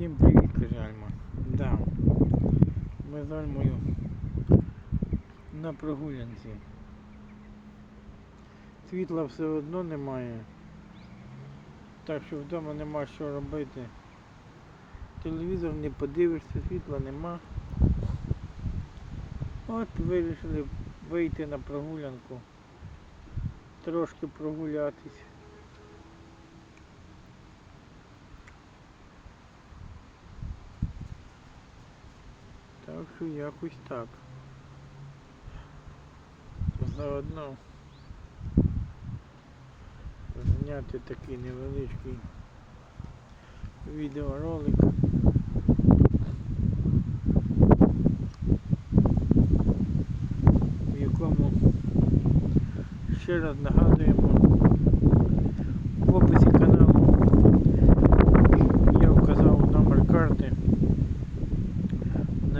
Всім привіт, каже Альма. Да. Ми з Альмою на прогулянці. Світла все одно немає. Так що вдома нема що робити. Телевізор не подивишся, світла нема. От вирішили вийти на прогулянку. Трошки прогулятись. Так що якось так. Заодно зняти такий невеличкий відеоролик. В якому ще раз нагадуємо в описі каналу я вказав номер карти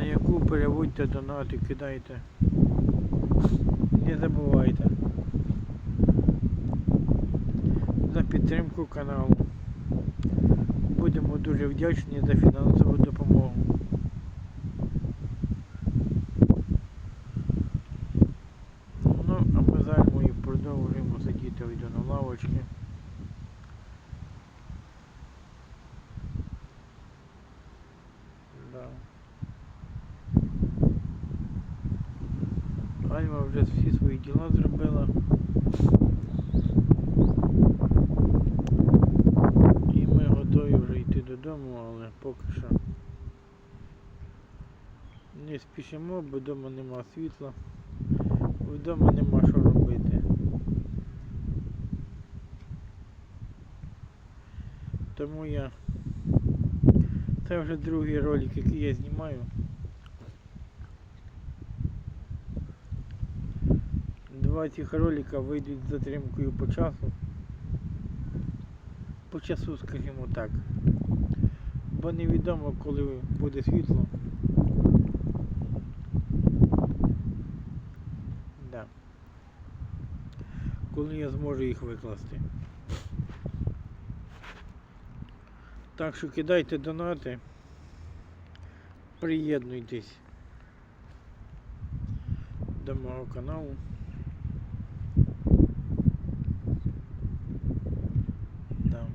на яку переводьте донати, кидайте. Не забувайте. За підтримку каналу. Будемо дуже вдячні за фінансову допомогу. Ну, а ми з Альмою продовжуємо сидіти ось на лавочці. Да. Альма вже всі свої діла зробила. І ми готові вже йти додому, але поки що не спішимо, бо вдома нема світла, вдома нема що робити. Тому я це вже другий ролик, який я знімаю. Два цих ролика вийдуть з затримкою по часу. По часу, скажімо так. Бо невідомо, коли буде світло. Да. Коли я зможу їх викласти. Так що кидайте донати, приєднуйтесь до мого каналу. Да.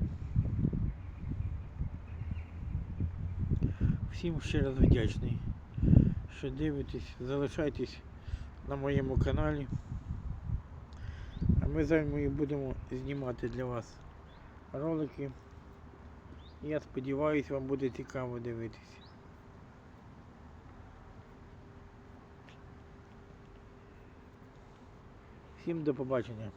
Всім ще раз вдячний, що дивитесь, залишайтесь на моєму каналі. А ми з Альмою будемо знімати для вас ролики. Я сподіваюся, вам буде цікаво дивитись. Всім до побачення.